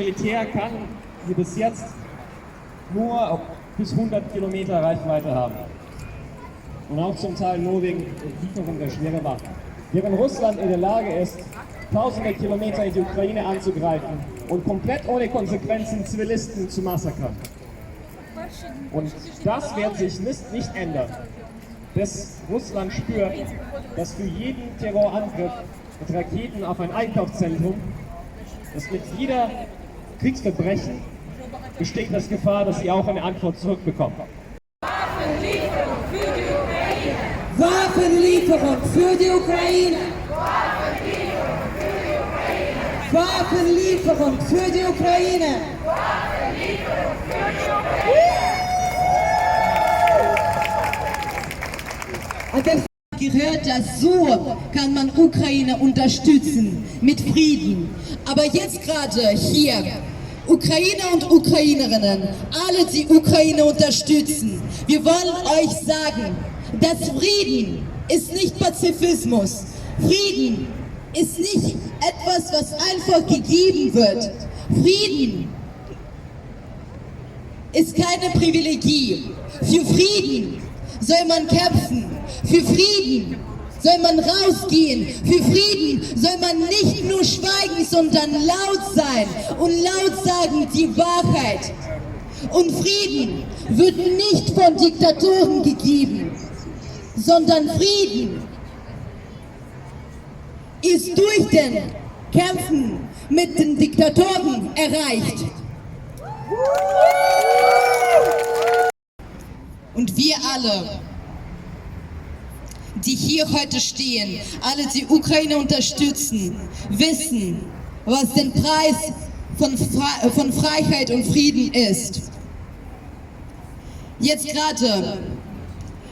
Militär kann wie bis jetzt nur bis 100 Kilometer Reichweite haben. Und auch zum Teil nur wegen Lieferung der schweren Waffen. Während Russland in der Lage ist, tausende Kilometer in die Ukraine anzugreifen und komplett ohne Konsequenzen Zivilisten zu massakern. Und das wird sich nicht, nicht ändern, bis Russland spürt, dass für jeden Terrorangriff mit Raketen auf ein Einkaufszentrum, dass mit jeder Kriegsverbrechen besteht das Gefahr, dass sie auch eine Antwort zurückbekommen. Waffenlieferung für die Ukraine. Waffenlieferung für die Ukraine. Und dann gehört das, so kann man Ukraine unterstützen mit Frieden. Aber jetzt gerade hier, Ukrainer und Ukrainerinnen, alle die Ukraine unterstützen, wir wollen euch sagen, dass Frieden ist nicht Pazifismus. Frieden ist nicht etwas, was einfach gegeben wird. Frieden ist keine Privilegie. Für Frieden soll man kämpfen. Für Frieden soll man rausgehen. Für Frieden soll man nicht nur schweigen, sondern laut sein und laut sagen die Wahrheit. Und Frieden wird nicht von Diktatoren gegeben, sondern Frieden ist durch den Kämpfen mit den Diktatoren erreicht. Und wir alle, die hier heute stehen, alle die Ukraine unterstützen, wissen, was der Preis von, Fre von Freiheit und Frieden ist. Jetzt gerade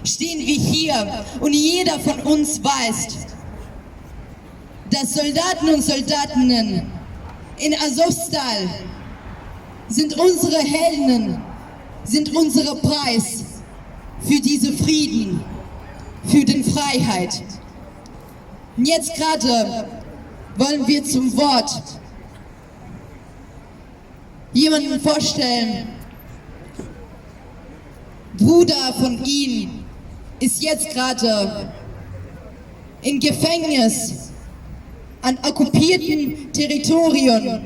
stehen wir hier und jeder von uns weiß, dass Soldaten und Soldatinnen in Azovstal sind unsere Helden, sind unsere Preis für diese Frieden, für den Freiheit. Und jetzt gerade wollen wir zum Wort jemanden vorstellen. Bruder von ihm ist jetzt gerade im Gefängnis an okkupierten Territorien.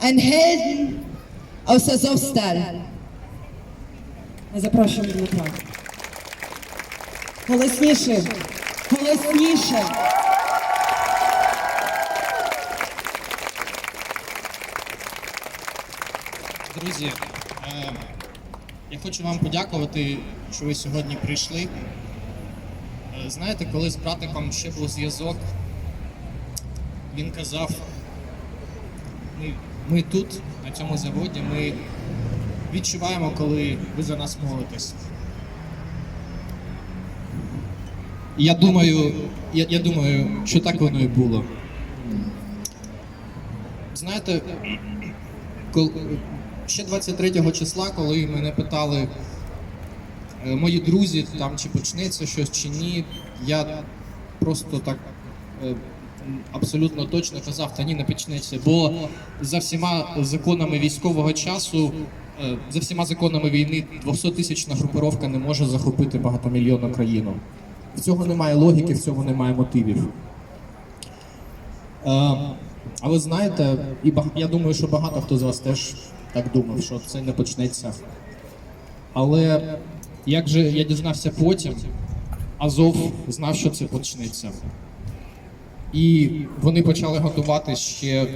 Ein Helden aus Azovstal. Запрошуємо Дмитра. Голосніше, голосніше. Друзі, е, я хочу вам подякувати, що ви сьогодні прийшли. Е, Знаєте, коли з братиком ще був зв'язок, він казав, ми, ми тут, на цьому заводі, ми відчуваємо, коли ви за нас молитесь. Я думаю, я, я думаю, що так воно і було. Знаєте, кол- ще 23 числа, коли мене питали е, мої друзі, там чи почнеться щось чи ні, я просто так е, абсолютно точно казав, та ні, не почнеться. Бо за всіма законами військового часу, за всіма законами війни, 200-тисячна групировка не може захопити багатомільйонну країну. В цього немає логіки, в цьому немає мотивів. Е, Але знаєте, і я думаю, що багато хто з вас теж так думав, що це не почнеться. Але як же я дізнався потім, Азов знав, що це почнеться. І вони почали готувати ще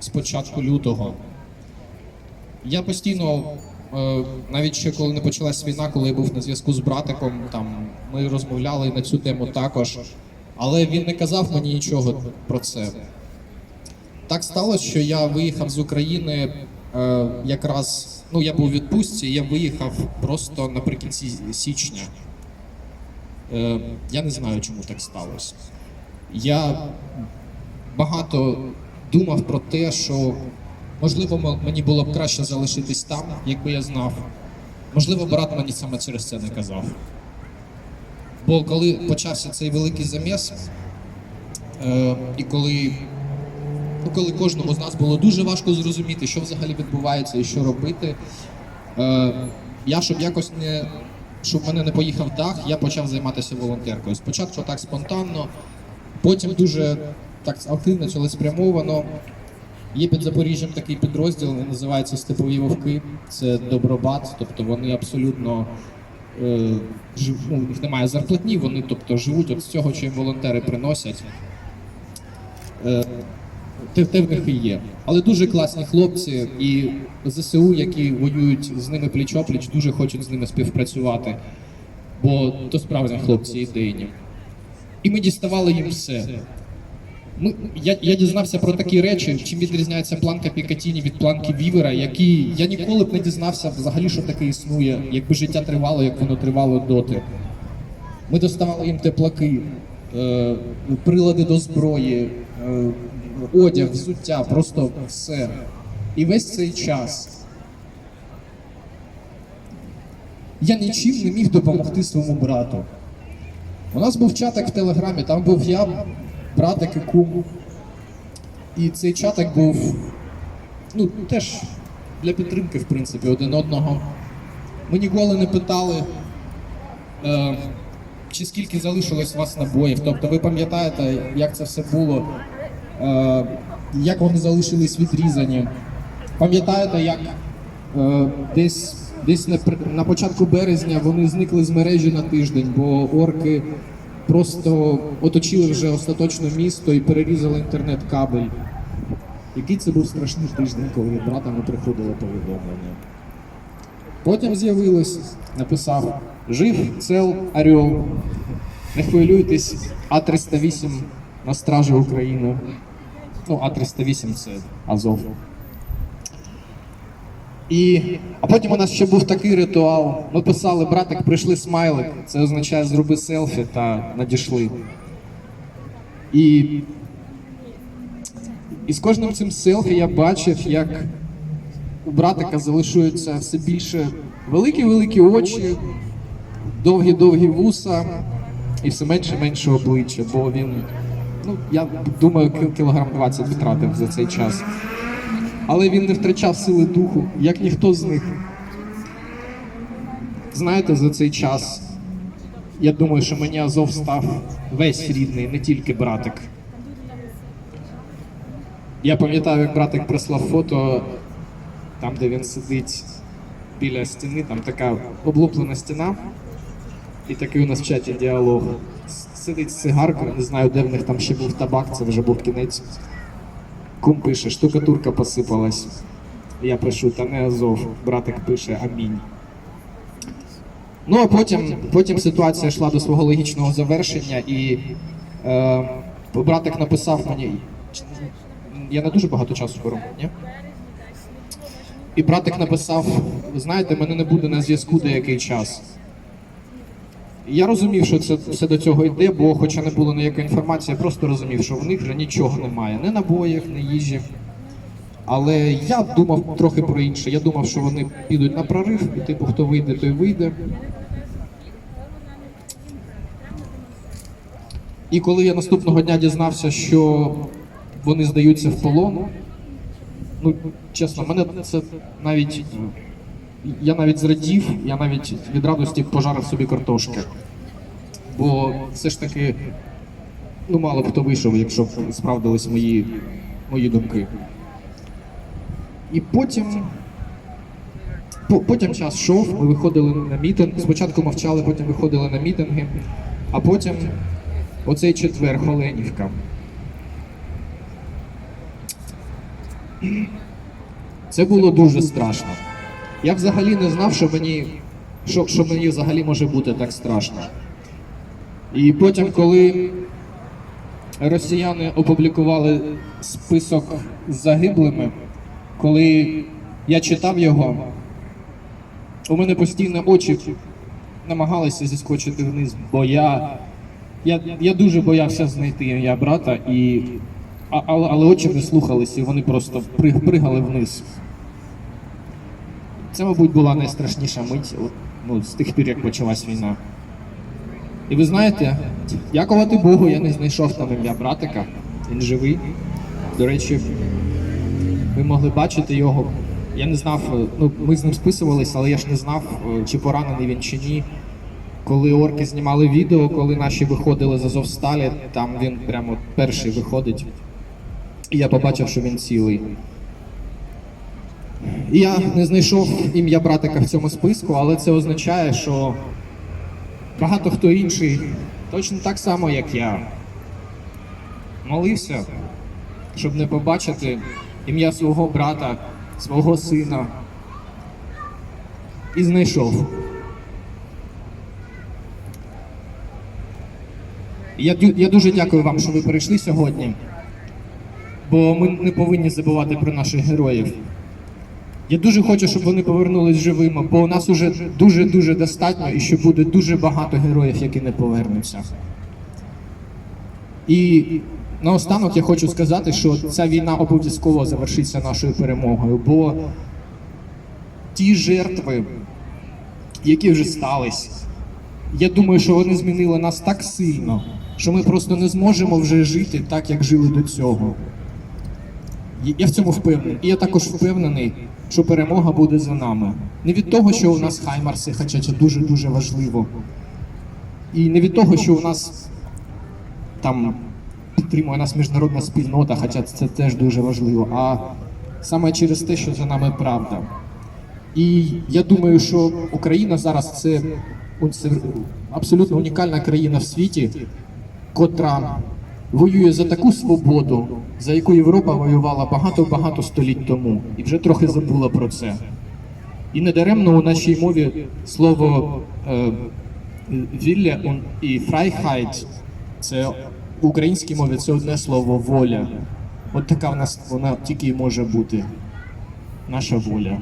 з початку лютого. Я постійно, е, навіть ще коли не почалась війна, коли я був на зв'язку з братиком, там ми розмовляли на цю тему також. Але він не казав мені нічого про це. Так сталося, що я виїхав з України е, якраз. Ну, я був у відпустці, я виїхав просто наприкінці січня. Е, я не знаю, чому так сталося. Я багато думав про те, що можливо мені було б краще залишитись там, якби я знав. Можливо, брат мені саме через це не казав. Бо коли почався цей великий заміс, е, і коли, ну, коли кожному з нас було дуже важко зрозуміти, що взагалі відбувається і що робити, е, я, щоб якось не. Щоб в мене не поїхав дах, я почав займатися волонтеркою. Спочатку так спонтанно, потім дуже так активно, цілеспрямовано. Є під Запоріжжям такий підрозділ, він називається Степові вовки. Це добробат, тобто вони абсолютно е, жив, ну, у них немає зарплатні, вони тобто, живуть от з цього, їм волонтери приносять. Е, те, те в них і є. Але дуже класні хлопці, і ЗСУ, які воюють з ними пліч-опліч, дуже хочуть з ними співпрацювати. Бо то справжні хлопці ідейні. І ми діставали їм все. Ми, я, я дізнався про такі речі, чим відрізняється планка Пікатіні від планки Вівера, які я ніколи б не дізнався взагалі, що таке існує, якби життя тривало, як воно тривало доти. Ми доставали їм теплаки, е, прилади до зброї, е, одяг, взуття, просто все. І весь цей час я нічим не міг допомогти своєму брату. У нас був чатик в Телеграмі, там був я, братик і кум. І цей чатик був ну, теж для підтримки, в принципі, один одного. Ми ніколи не питали, е, чи скільки залишилось у вас набоїв. Тобто ви пам'ятаєте, як це все було, е, як вони залишились відрізані. Пам'ятаєте, як е, десь, десь на, на початку березня вони зникли з мережі на тиждень, бо орки просто оточили вже остаточно місто і перерізали інтернет-кабель. Який це був страшний тиждень, коли від брата не приходило повідомлення. Потім з'явилось, написав Жив, цел, Орел. Не хвилюйтесь, А308 на стражі України. Ну, А308 це Азов. І, а потім у нас ще був такий ритуал. Ми писали, братик, прийшли смайлик. Це означає зроби селфі та надійшли. І, і з кожним цим селфі я бачив, як у братика залишуються все більше великі-великі очі, довгі-довгі вуса і все менше-менше обличчя, бо він, ну, я думаю, кілограм 20 втратив за цей час. Але він не втрачав сили духу, як ніхто з них. Знаєте, за цей час я думаю, що мені Азов став весь рідний, не тільки братик. Я пам'ятаю, як братик прислав фото там, де він сидить біля стіни, там така облуплена стіна, і такий у нас в чаті діалог. Сидить з цигаркою, не знаю, де в них там ще був табак, це вже був кінець. Кум пише, штукатурка посипалась. Я пишу, та не Азов. Братик пише Амінь. Ну а потім, потім ситуація йшла до свого логічного завершення, і е, братик написав мені. Я не дуже багато часу беру, ні? І братик написав: знаєте, мене не буде на зв'язку деякий час. Я розумів, що це все до цього йде, бо, хоча не було ніякої інформації, я просто розумів, що в них вже нічого немає, ні набоїв, ні їжі. Але я думав трохи про інше. Я думав, що вони підуть на прорив, і типу, хто вийде, той вийде. І коли я наступного дня дізнався, що вони здаються в полон, ну чесно, мене це навіть. Я навіть зрадів, я навіть від радості пожарив собі картошки. Бо все ж таки, ну мало б хто вийшов, якщо б справдились мої, мої думки. І потім. Потім час йшов, ми виходили на мітинг. Спочатку мовчали, потім виходили на мітинги, а потім оцей четвер Холенівка. Це було дуже страшно. Я взагалі не знав, що мені, що, що мені взагалі може бути так страшно. І потім, коли росіяни опублікували список загиблими, коли я читав його, у мене постійно очі намагалися зіскочити вниз, бо я, я, я дуже боявся знайти ім'я брата, і, а, але, але очі не слухалися, і вони просто приг- пригали вниз. Це, мабуть, була найстрашніша мить ну, з тих пір, як почалась війна. І ви знаєте, дякувати Богу, я не знайшов там ім'я братика. Він живий. До речі, ви могли бачити його. Я не знав, е, ну ми з ним списувалися, але я ж не знав, е, чи поранений він чи ні. Коли орки знімали відео, коли наші виходили з Азовсталі, там він прямо перший виходить. І я побачив, що він цілий. Я не знайшов ім'я братика в цьому списку, але це означає, що багато хто інший, точно так само, як я, молився, щоб не побачити ім'я свого брата, свого сина. І знайшов. Я, я дуже дякую вам, що ви прийшли сьогодні, бо ми не повинні забувати про наших героїв. Я дуже хочу, щоб вони повернулись живими, бо у нас уже дуже-дуже достатньо і ще буде дуже багато героїв, які не повернуться. І наостанок я хочу сказати, що ця війна обов'язково завершиться нашою перемогою, бо ті жертви, які вже стались, я думаю, що вони змінили нас так сильно, що ми просто не зможемо вже жити так, як жили до цього. Я в цьому впевнений. І я також впевнений, що перемога буде за нами. Не від того, що у нас хаймарси, хоча це дуже-дуже важливо. І не від того, що у нас там підтримує нас міжнародна спільнота, хоча це теж дуже важливо, а саме через те, що за нами правда. І я думаю, що Україна зараз це, абсолютно унікальна країна в світі, котра воює за таку свободу, за яку Європа воювала багато-багато століть тому, і вже трохи забула про це. І недаремно у нашій мові слово е, вілля і фрайхайт це в українській мові це одне слово воля. От така в нас вона тільки і може бути. Наша воля.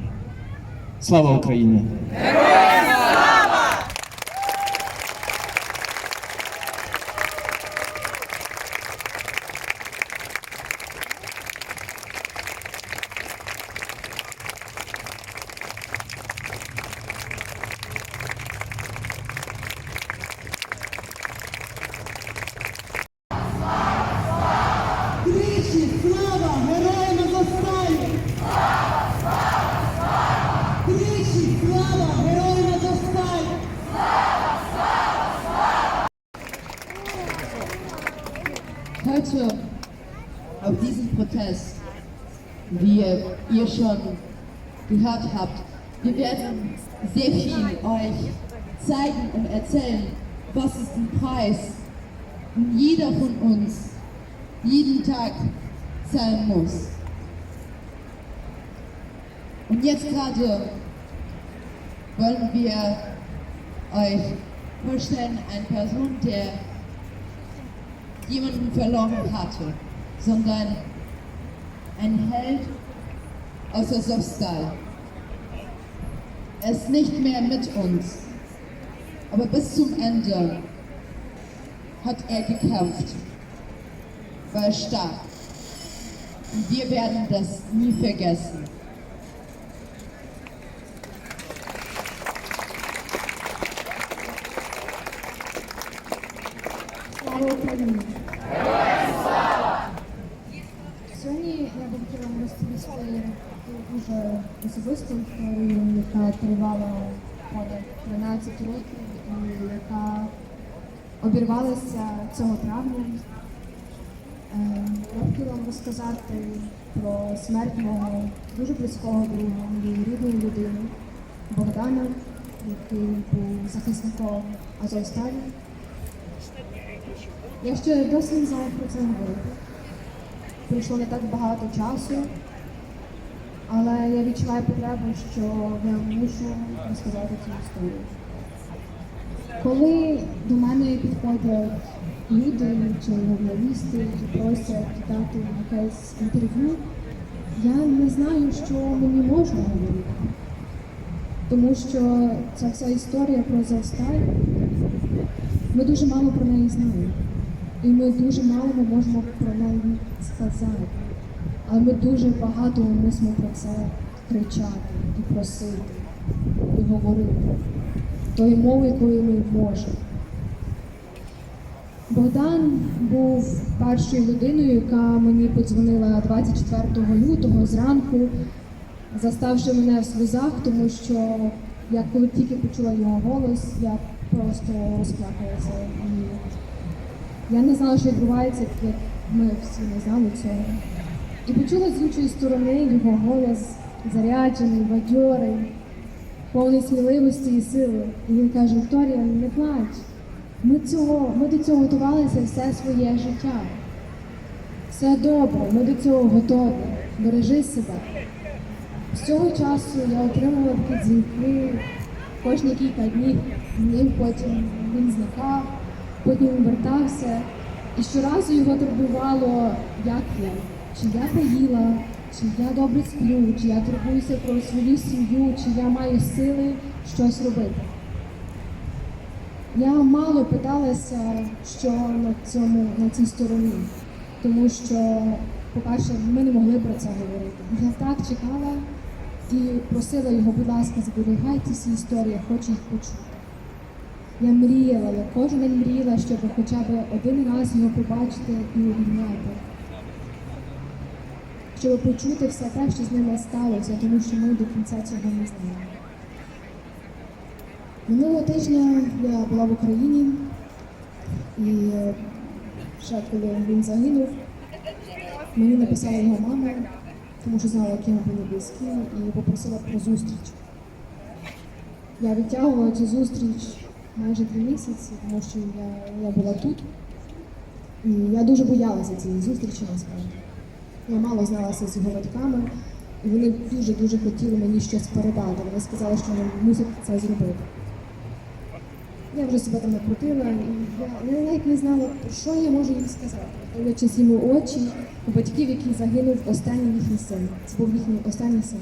Слава Україні! Ihr schon gehört habt, wir werden sehr viel euch zeigen und erzählen, was ist ein Preis, den jeder von uns jeden Tag zahlen muss. Und jetzt gerade wollen wir euch vorstellen, eine Person, der jemanden verloren hatte, sondern ein Held aus Azovstal. Er ist nicht mehr mit uns, aber bis zum Ende hat er gekämpft, war stark. Und wir werden das nie vergessen. Дуже особисту яка тривала понад 13 років і яка обірвалася цього травня. Е, Я хотіла вам розказати про смерть мого дуже близького друга, моєї рідної людини Богдана, який був захисником Азовсталі. Я ще досі не знаю про це говорити. Пройшло не так багато часу, але я відчуваю потребу, що я мушу розказати цю історію. Коли до мене підходять люди чи журналісти, які просять дати якесь інтерв'ю, я не знаю, що мені можна говорити. Тому що ця вся історія про Завсталь, ми дуже мало про неї знаємо. І ми дуже мало можемо про неї сказати. Але ми дуже багато мусимо про це кричати і просити, і говорити тою мовою, якою ми можемо. Богдан був першою людиною, яка мені подзвонила 24 лютого зранку, заставши мене в сльозах, тому що я коли тільки почула його голос, я просто розплакалася. Я не знала, що відбувається, як ми всі не знали цього. І почула з іншої сторони його голос заряджений, бадьорий, повний сміливості і сили. І він каже: Вікторія, не плач. Ми, цього, ми до цього готувалися все своє життя. Все добре, ми до цього готові. Бережи себе. З цього часу я отримувала такі дзвінки кожні кілька днів, днів потім він зникав, потім він вертався. І щоразу його турбувало, як я, чи я поїла, чи я добре сплю, чи я турбуюся про свою сім'ю, чи я маю сили щось робити. Я мало питалася, що на цьому на цій стороні, тому що, по-перше, ми не могли про це говорити. Я так чекала і просила його, будь ласка, зберігайте ці історії, я хочу їх почути. Я мріяла, я кожен день мріяла, щоб хоча б один раз його побачити і обійняти. Щоб почути все те, що з ними сталося, тому що ми до кінця цього не знаємо. Минулого тижня я була в Україні і ще коли він загинув, мені написала його мама, тому що знала, які ми були близькі, і попросила про зустріч. Я відтягувала цю зустріч майже три місяці, тому що я, я була тут. І я дуже боялася цієї зустрічі насправді. Я мало зналася з його батьками, і вони дуже-дуже хотіли мені щось передати. Вони сказали, що вони мусять це зробити. Я вже себе там накрутила, і я, навіть не знала, що я можу їм сказати. Дивлячись їм у очі у батьків, який загинув останній їхній син. Це був їхній останній син.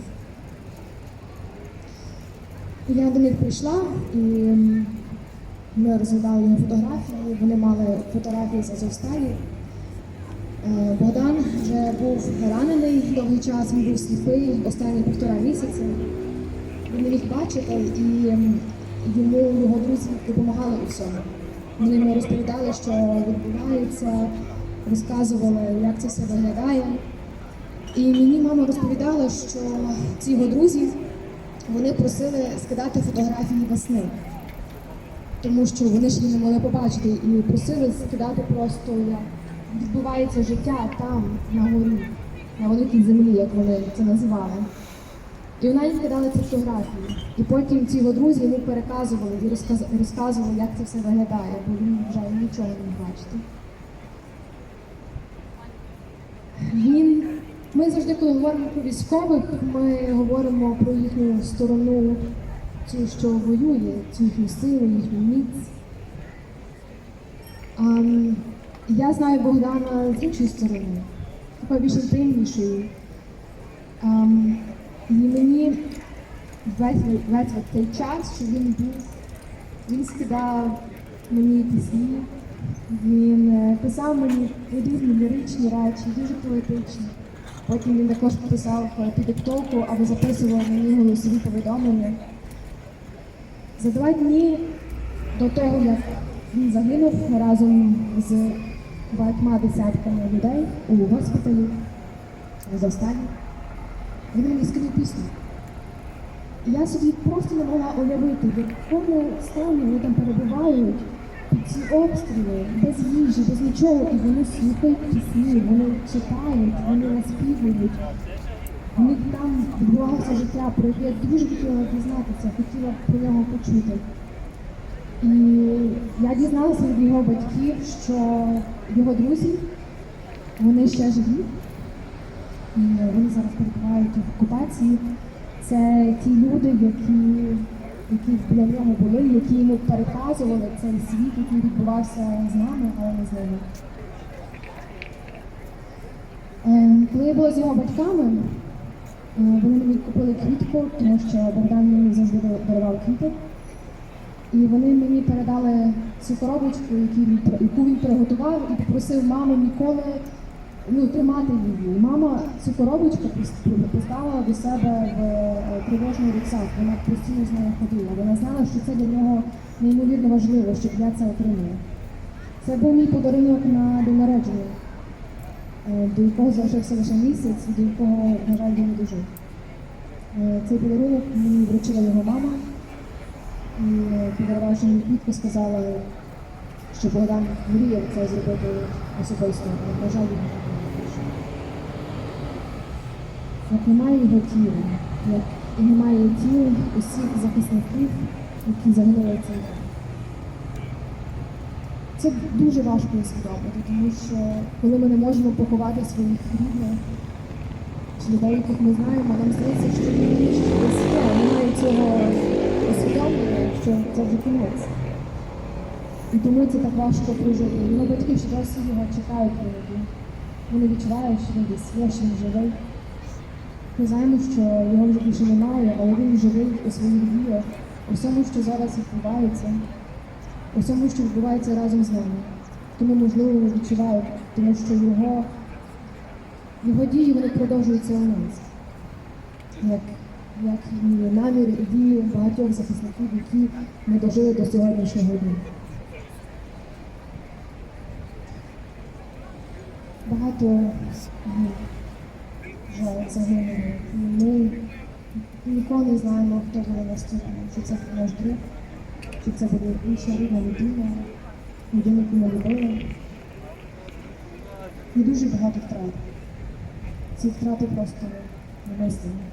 Я до них прийшла і ми розглядали його фотографії. Вони мали фотографії з Азовсталі. Е, Богдан вже був ранений довгий час, він був сліпий останні півтора місяці. Він не міг бачити, і йому його друзі допомагали у всьому. Вони йому розповідали, що відбувається, розказували, як це все виглядає. І мені мама розповідала, що ці його друзі вони просили скидати фотографії весни, тому що вони ж її не могли побачити і просили скидати просто, як відбувається життя там, на горі, на великій землі, як вони це називали. І вона їм кидала ці фотографії. І потім ці його друзі йому переказували і розказували, як це все виглядає, бо він вже нічого не бачити. Він, ми завжди, коли говоримо про військових, ми говоримо про їхню сторону, цю, що воює, цю їхню силу, їхню міць. Я знаю Богдана з іншої сторони, такою більш інтимнішою. Ам, і мені весь, весь цей час, що він був, він скидав мені пісні, він е, писав мені різні ліричні речі, дуже поетичні. Потім він також писав е, під диктовку або записував мені голосові повідомлення. За два дні до того, як він загинув разом з багатьма десятками людей у госпіталі з останніх, він мені скинув пісню. І я собі просто не могла уявити, в якому стані вони там перебувають під ці обстріли, без їжі, без нічого, і вони слухають пісні, вони читають, вони наспівують. У них там відбувалося життя, про яке я дуже хотіла дізнатися, хотіла про нього почути. І я дізналася від його батьків, що його друзі, вони ще живі, і вони зараз перебувають в окупації. Це ті люди, які, які біля нього були, які йому переказували цей світ, який відбувався з нами, але не з ними. Е, Коли я була з його батьками, е, вони мені купили квітку, тому що Богдан мені завжди дарував квіти. І вони мені передали цю коробочку, яку він, приготував, і попросив маму ніколи ну, тримати її. Мама цю коробочку поставила до себе в е, тривожний рюкзак. Вона постійно з нею ходила. Вона знала, що це для нього неймовірно важливо, щоб я це отримала. Це був мій подарунок на день народження, е, до якого залишився лише місяць, до якого, на жаль, він не дожив. Е, Цей подарунок мені вручила його мама, і е, подарувавши мені квітку, сказала, що Богдан мріяв це зробити особисто, але, на жаль, він. Як немає його тіла, як і немає тіл усіх захисників, які загинули цей день. Це дуже важко усвідомити, тому що коли ми не можемо поховати своїх рідних чи людей, яких ми знаємо, нам здається, що вони немає цього що це вже кінець. І тому це так важко прожити. Його батьки ще досі його чекають іноді. Вони відчувають, що він десь є, що він живий. Ми знаємо, що його вже більше немає, але він живий у своїх діях, у всьому, що зараз відбувається, у всьому, що відбувається разом з нами. Тому, можливо, ви відчуваєте, тому що його, його дії вони продовжуються у нас. Як, як і наміри і дії багатьох захисників, які ми дожили до сьогоднішнього дня. Багато вже загинули. І Ми ніколи не знаємо, хто буде наступний, чи це наш друг, чи це буде інша рідна людина, людина, яку ми любили. І дуже багато втрат. Ці втрати просто немислимі.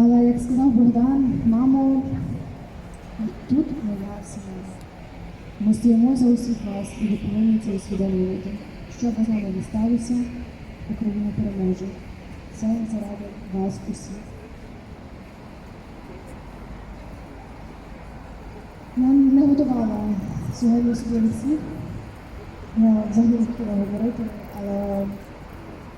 Але як сказав Богдан, мамо, тут моя сім'я. Ми стоїмо за усіх вас і повинні це усвідомлювати. Що б з нами не сталося, Україна переможе. Це заради вас усіх. Я не готувала сьогодні своїх слів. Я взагалі не хотіла говорити, але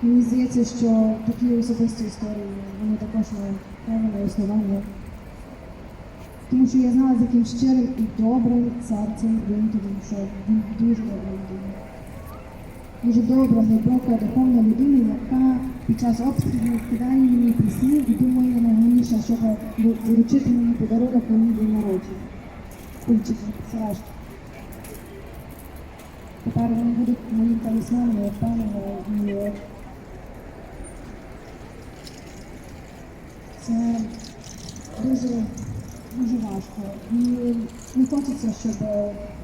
мені здається, що такі особисті історії вони також мають певне існування. Тому що я знала, з яким щирим і добрим серцем він тоді йшов. Він дуже добра людина. Дуже добра, глибока, духовна людина, яка під час обстрілів кидає мені пісні і думає найголовніше, щоб вручити мені подарунок на мій день народження. Кульчики, сережки. Тепер вони будуть моїм талісманом, я впевнена, і це дуже дуже важко. І не хочеться, щоб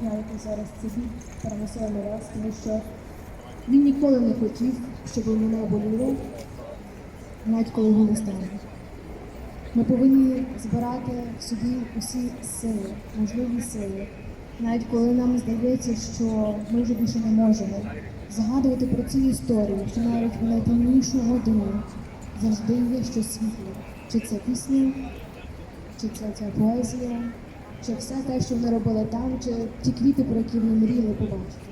я якось зараз це біль переносила на вас, тому що він ніколи не хотів, щоб мене боліло, навіть коли його не стане. Ми повинні збирати в собі усі сили, можливі сили, навіть коли нам здається, що ми вже більше не можемо. Загадувати про ці історії, що навіть в найтемнішу годину завжди є щось світле. Чи це пісні, чи це ця поезія, чи все те, що вони робили там, чи ті квіти, про які вони мріяли побачити.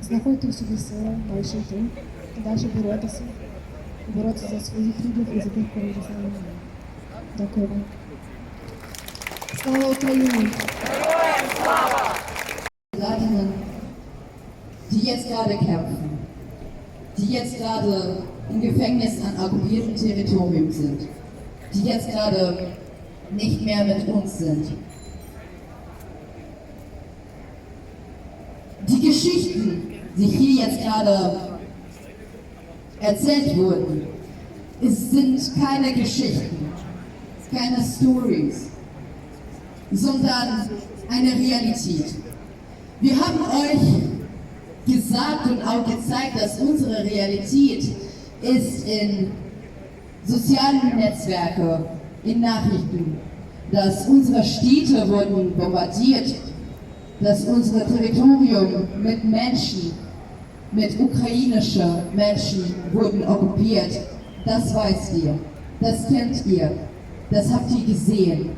Знаходьте в собі сили, далі йти, далі боротися, боротися за своїх рідних і за тих, кого вже з. Дякую вам. Слава Україні! Die jetzt gerade kämpfen, die jetzt gerade im Gefängnis an okkupiertem Territorium sind, die jetzt gerade nicht mehr mit uns sind. Die Geschichten, die hier jetzt gerade erzählt wurden, es sind keine Geschichten, keine Stories, sondern eine Realität. Wir haben euch gesagt und auch gezeigt, dass unsere Realität ist in sozialen Netzwerke, in Nachrichten, dass unsere Städte wurden bombardiert, dass unser Territorium mit Menschen, mit ukrainischen Menschen wurden okkupiert. Das weißt ihr, das kennt ihr, das habt ihr gesehen.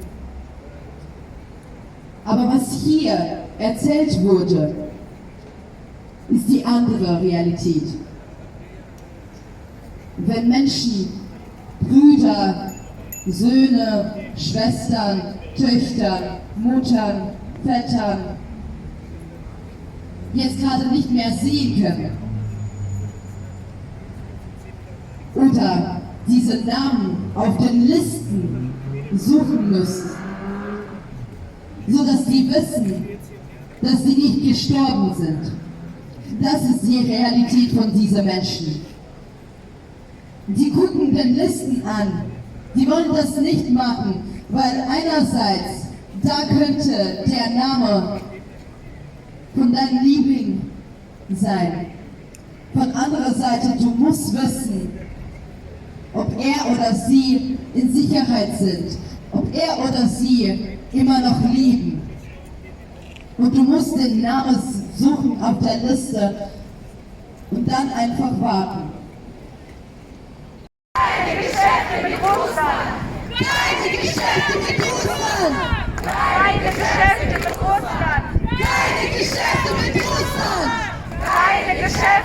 Aber was hier erzählt wurde, ist die andere Realität. Wenn Menschen, Brüder, Söhne, Schwestern, Töchter, Muttern, Vätern jetzt gerade nicht mehr sehen können oder diese Namen auf den Listen suchen müssen, so dass die wissen, dass sie nicht gestorben sind. Das ist die Realität von diesen Menschen. Die gucken den Listen an. Die wollen das nicht machen, weil einerseits da könnte der Name von deinem Liebling sein. Von anderer Seite, du musst wissen, ob er oder sie in Sicherheit sind, ob er oder sie immer noch lieben. Und du musst den Namen suchen auf der Liste und dann einfach warten.